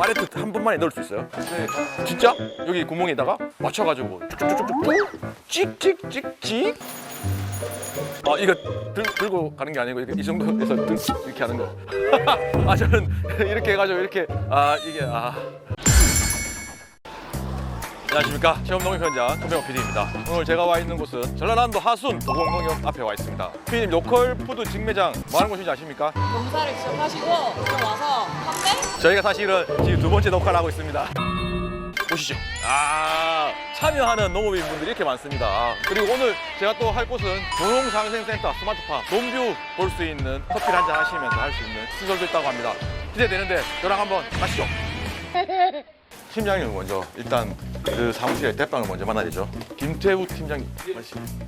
팔레트 한 번만에 넣을 수 있어요? 네. 진짜? 여기 구멍에다가 맞춰가지고 쭉쭉쭉쭉 찍찍찍찍. 아 이거 들, 들고 가는 게 아니고 이렇게 이 정도에서 들, 이렇게 하는 거. 아 저는 이렇게 해가지고 이렇게 아 이게 아. 안녕하십니까 체험농협 현장 손병호 PD입니다. 오늘 제가 와 있는 곳은 전라남도 하순 도곡농협 앞에 와 있습니다. PD님 로컬 푸드 직매장 뭐 하는 곳인지 아십니까? 농사를 시작하시고 좀 와서 판매? 저희가 사실은 지금 두 번째 녹화를 하고 있습니다. 보시죠. 아, 참여하는 농업인분들이 이렇게 많습니다. 그리고 오늘 제가 또 할 곳은 농농상생센터 스마트팜 논뷰 볼 수 있는 커피를 한잔 하시면서 할 수 있는 시설도 있다고 합니다. 기대되는데 저랑 한번 가시죠. 팀장님 먼저 일단 그 사무실에 대빵을 먼저 만나야 되죠. 김태우 팀장님?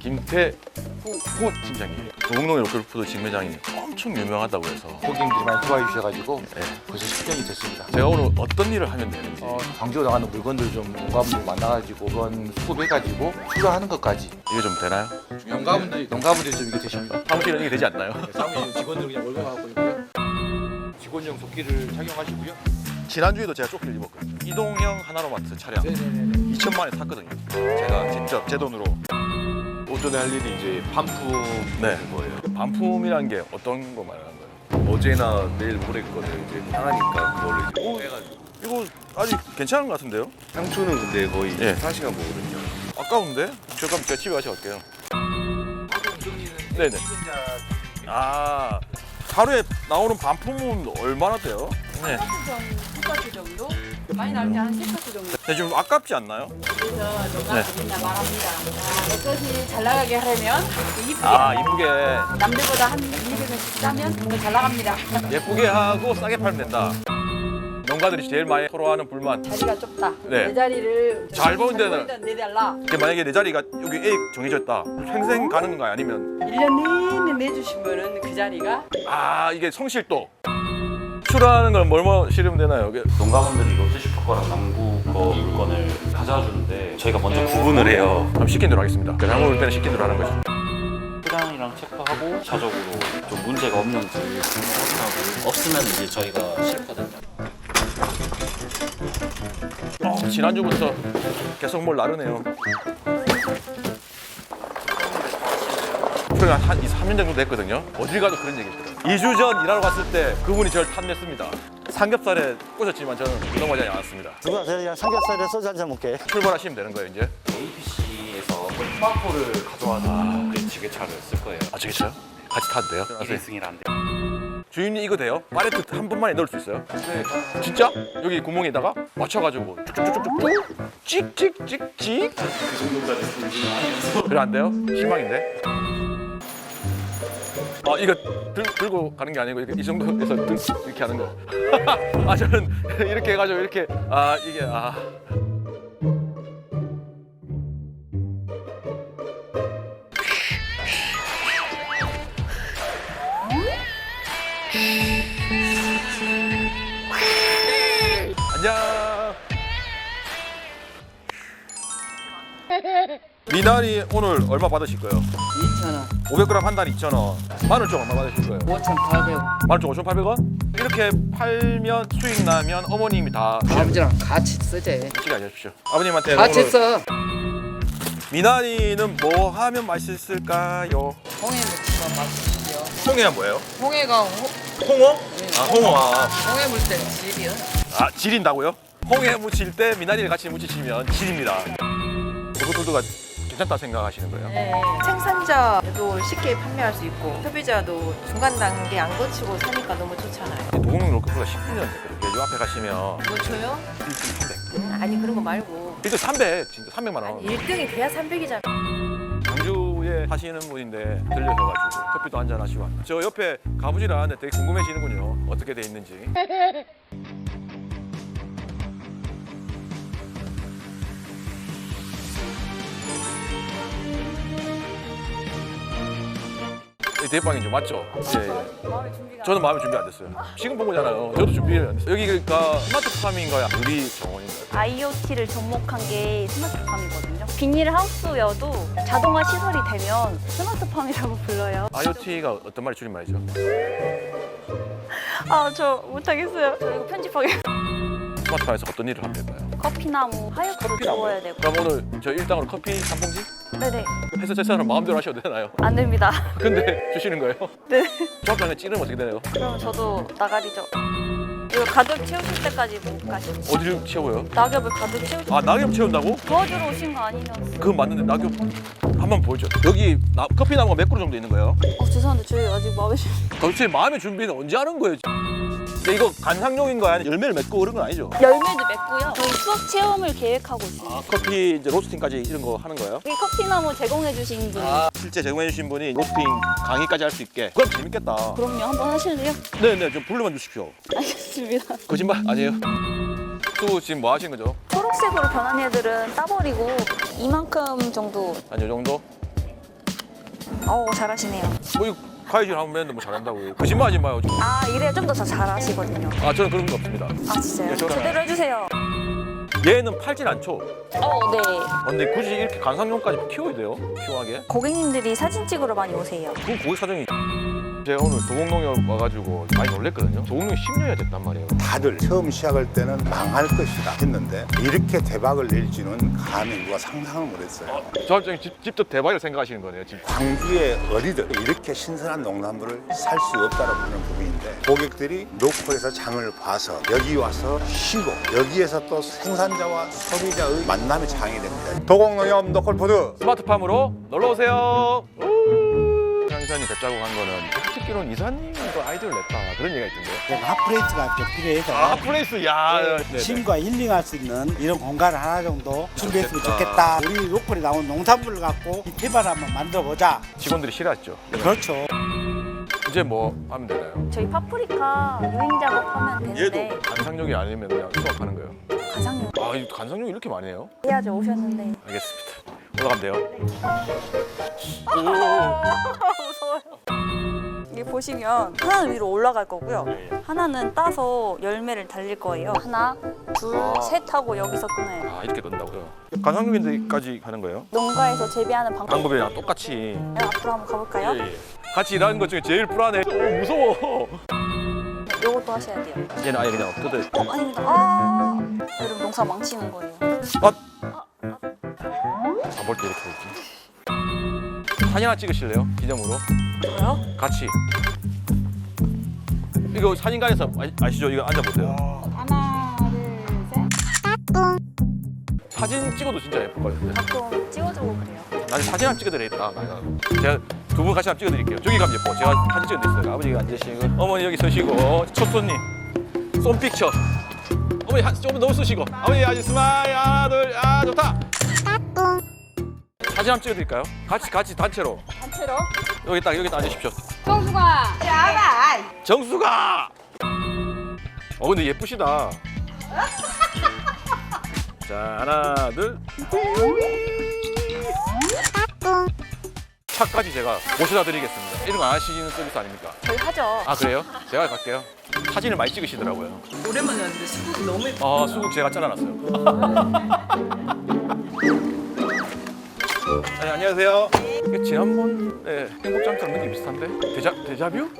김태후 후 팀장님. 도곡농의 로컬푸드 직매장이 엄청 유명하다고 해서 고객님들이 많이 좋아해 주셔가지고 네. 벌써 10년이 됐습니다. 제가 오늘 어떤 일을 하면 되는지 어, 광주로 나가는 물건들 좀 농가분들 만나가지고 그건 수급해가지고 출하하는 것까지 이게 좀 되나요? 농가분들이 농가분들이 좀 이게 되십니다. 사무실은 이게 되지 않나요? 사무실 직원들 그냥 월급 갖고 있고요. 직원용 조끼를 착용하시고요. 지난주에도 제가 조끼를 입었거든요. 이동형 하나로마트 차량 네네네. 2천만 원에 샀거든요. 제가 직접 제 돈으로. 오전에 할 일이 이제 반품 네. 거예요. 반품이란 게 어떤 거 말하는 거예요? 어제나 내일 모레 거를 이제 상하니까 그걸로 이제 오. 이거 아직 괜찮은 것 같은데요? 상추는 근데 거의 예. 4시간 먹거든요. 아까운데? 저 그럼 제가 집에 가서 갈게요. 네네. 아 하루에 나오는 반품은 얼마나 돼요? 네. 두 카트 정도? 많이 나올 때한 세 카트 정도. 근데 좀 아깝지 않나요? 그래서 농가 네. 그냥 말합니다. 아, 내 것이 잘 나가게 하려면 이쁘게 아 이쁘게 남들보다 한 200원씩 싸면 더 잘 나갑니다. 예쁘게 하고 싸게 팔면 된다. 농가들이 제일 많이 토로하는 불만. 자리가 좁다. 네. 내 자리를 잘 보이는 데는- 데는 내달라. 이게 만약에 내 자리가 여기 A 정해져 있다. 생생 가는 건가요? 아니면 1년 내내 내주시면은 그 자리가 아 이게 성실도 출하하는 건 뭘뭐 실으면 되나요? 이게 농가분들이 롯데슈퍼 거랑 남구 거 물건을 가져와 주는데 저희가 먼저 구분을 해요. 그럼 시킨 대로 하겠습니다. 그 장모를 때는 시킨 대로 하는 거죠. 포장이랑 체크하고 자적으로 좀 문제가 없는지 확인하고 없으면 이제 저희가 실거든요. 어, 지난주부터 계속 뭘 나르네요. 프로가 한 2, 3년 정도 됐거든요. 어딜 가도 그런 얘기 있더라고요. 2주 전 일하러 갔을 때 그분이 저를 탐냈습니다. 삼겹살에 꽂혔지만 저는 넘어가지 않았습니다. 누가 그냥 삼겹살에 소주 한 잔 먹게. 출발하시면 되는 거예요, 이제. APC에서 토마토를 가져와서 그 지게차를 쓸 거예요. 아, 저기 있어요? 같이 타도 돼요? 1인승이라 안 돼요. 주임님 이거 돼요? 팔레트 한 번만에 넣을 수 있어요? 네. 진짜? 여기 구멍에다가 맞춰가지고 쭉쭉쭉쭉 찍찍찍찍 그 정도까지 그래 안 돼요? 실망인데? 아 이거 들, 들고 가는 게 아니고 이렇게 이 정도에서 들, 이렇게 하는 거. 아 저는 이렇게 해가지고 이렇게 아 이게 아. 미나리 오늘 얼마 받으실 거예요? 2,000원, 500g 한 단에 2,000원. 마늘 쪽 얼마 받으실 거예요? 5,800원. 마늘 쪽 5,800원? 이렇게 팔면 수익 나면 어머님이 다 아버지랑 같이 쓰재. 시간 해주십시오. 아버님한테 같이 오늘 써. 미나리는 뭐 하면 맛있을까요? 홍해 무치면 맛있죠. 홍해가 뭐예요? 홍해가 홍, 홍어? 아 홍어. 아, 홍해 물때 질이요. 아 지린다고요? 홍해 무칠 때 미나리를 같이 무치시면 질입니다. 고속도로가 괜찮다 생각하시는 거예요? 네, 생산자도 쉽게 판매할 수 있고 소비자도 중간 단계 안 거치고 사니까 너무 좋잖아요. 도곡동 로컬가 19년 됐거든요. 요 앞에 가시면 뭐 줘요? 1등 300. 음, 아니 그런 거 말고 1등 300. 진짜 300만 원. 아니 1등이 돼야 300이잖아. 광주에 사시는 분인데 들려셔가지고 커피도 한잔 하시고 저 옆에 가보질 않았는데 되게 궁금해지는군요 어떻게 돼 있는지 대빵이죠 맞죠? 예, 예. 저는 마음의 준비 안 됐어요 지금 본 거잖아요 저도 준비 안 됐어요 여기 그러니까 스마트 팜인가요? 유리 정원인가요? IoT를 접목한 게 스마트팜이거든요. 비닐 하우스여도 자동화 시설이 되면 스마트팜이라고 불러요. IoT가 어떤 말이 줄임말이죠? 아, 저 못하겠어요. 저 이거 편집하게. 스마트팜에서 어떤 일을 하면 될까요? 커피나무 하얗고 주워야 되고. 그럼 오늘 저 일당으로 커피 한 봉지 네네. 해서 제 사람 마음대로 하셔도 되나요? 안 됩니다. 근데 주시는 거예요? 네. 조합장에 찌르면 어떻게 되나요? 그럼 저도 나가리죠. 이거 가득 채우실 때까지 못 가시죠. 어디를 채워요? 낙엽을 가득 채우실 아 낙엽 채운다고? 도와주러 오신 거 아니면? 그건 맞는데 낙엽 한번 보여줘 여기 나, 커피 나무가 몇 그루 정도 있는 거예요? 어 죄송한데 저희 아직 마음에 좀- 도대체 마음의 준비는 언제 하는 거예요? 근데 이거 간상용인 거 아니야? 열매를 맺고 그런 건 아니죠? 열매도 맺고요. 저희 수학 체험을 계획하고 있습니다. 아, 커피 이제 로스팅까지 이런 거 하는 거예요? 여기 커피나무 제공해 주신 분. 아, 실제 제공해 주신 분이 로스팅 강의까지 할 수 있게 그럼 재밌겠다 그럼요. 한번 하실래요? 네네 좀 불러만 주십시오 알겠습니다. 거짓말 아니에요? 또 지금 뭐 하시는 거죠? 초록색으로 변한 애들은 따버리고 이만큼 정도. 한 요 정도? 어우 잘하시네요. 뭐 이거 가이질 하면 맨날 뭐 잘한다고 거짓말 하지 마요 아 이래야 좀 더 잘하시거든요. 아 저는 그런 거 없습니다 아 진짜요? 네, 저랑- 제대로 해주세요. 얘는 팔진 않죠? 어 네. 아, 근데 굳이 이렇게 간상용까지 키워야 돼요? 키워하게? 고객님들이 사진 찍으러 많이 오세요. 그건 고객 사정이 제가 오늘 도곡농협 와가지고 많이 놀랬거든요 도곡농이 10년이 됐단 말이에요 다들 처음 시작할 때는 망할 것이다 했는데 이렇게 대박을 낼지는 감히 누가 상상을 못했어요. 조합장님 직- 직접 대박을 생각하시는 거네요 지금 광주의 어리들 이렇게 신선한 농산물을 살 수 없다라고 하는 부분인데 고객들이 노코에서 장을 봐서 여기 와서 쉬고 여기에서 또 생산자와 소비자의 만남의 장이 됩니다. 도곡농협 노콜푸드 스마트팜으로 놀러 오세요. 이사님 뵙자고 한 거는 듣기로는 이사님도 아이디어를 냈다 그런 얘기가 있던데. 핫플레이스가 좀 필요해서 아 플레이스 야. 네, 네. 쉼과 힐링할 수 있는 이런 공간을 하나 정도 준비했으면 좋겠다. 좋겠다. 우리 로컬에 나온 농산물을 갖고 이 테마를 한번 만들어 보자. 직원들이 싫어했죠. 그렇죠. 이제 뭐 하면 되나요? 저희 파프리카 유인 작업하면 되는데 얘도 간상용이 아니면 그냥 수확하는 거예요. 가상용 아, 이 간상용 이렇게 많이 해요? 해야죠 오셨는데 알겠습니다. 올라가면 돼요. 이게 보시면 하나는 위로 올라갈 거고요. 하나는 따서 열매를 달릴 거예요. 하나, 둘, 아. 셋 하고 여기서 끊어요. 아, 이렇게 끈다고요? 간상용인데까지 하는 거예요? 농가에서 재배하는 방법. 방법이랑 똑같이. 앞으로 한번 가볼까요? 예, 예. 같이 일하는 것 중에 제일 불안해. 오, 무서워. 요것도 하셔야 돼요. 얘는 아예 그냥 뜯어. 어, 아닙니다. 아, 여러분 농사 망치는 거예요. 안볼 때 이렇게 볼게. 사진 하나 찍으실래요? 기념으로. 뭐요? 같이. 이거 사진관에서 아, 아시죠? 이거 앉아보세요. 하나, 둘, 셋. 사진 찍어도 진짜 예쁠 것 같은데. 가끔 찍어주고 그래요. 나중에 사진 한번 찍어드리겠다. 내가. 제가 두 분 같이 한번 찍어드릴게요. 저기 가면 예뻐. 제가 사진 있어요. 아버지가 앉으시고, 어머니 여기 서시고, 첫 손님. 쏨 픽처. 어머니 한, 조금 더 쓰시고. 아버지 아주 스마일 하나 둘, 아 좋다. 사진 한번 찍어드릴까요? 같이 같이 단체로. 단체로? 여기 딱 여기 딱 앉으십시오. 정수가 정수가. 어 근데 예쁘시다. 자 하나 둘. 차까지 제가 모셔다 드리겠습니다. 이런 거 안 하시는 서비스 아닙니까? 저희 하죠. 아 그래요? 제가 갈게요. 사진을 많이 찍으시더라고요. 오랜만에 왔는데 수국이 너무 예뻐. 아 수국 제가 잘라놨어요. 네, 안녕하세요. 이게 지난번에 행복장터랑 느낌 비슷한데? 데자, 데자뷰?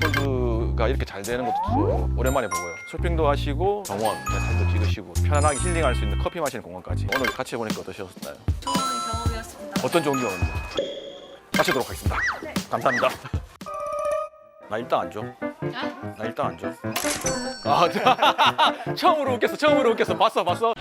폴드가 이렇게 잘 되는 것도 오랜만에 보고요. 쇼핑도 하시고 정원, 사진도 찍으시고 편안하게 힐링할 수 있는 커피 마시는 공간까지 오늘 같이 해보니까 어떠셨나요? 좋은 경험이었습니다. 어떤 좋은 경험인지 마치도록 하겠습니다. 감사합니다. 나 일단 안 줘. 나 일단 안 줘. 아, 처음으로 웃겼어. 처음으로 웃겼어. 봤어, 봤어.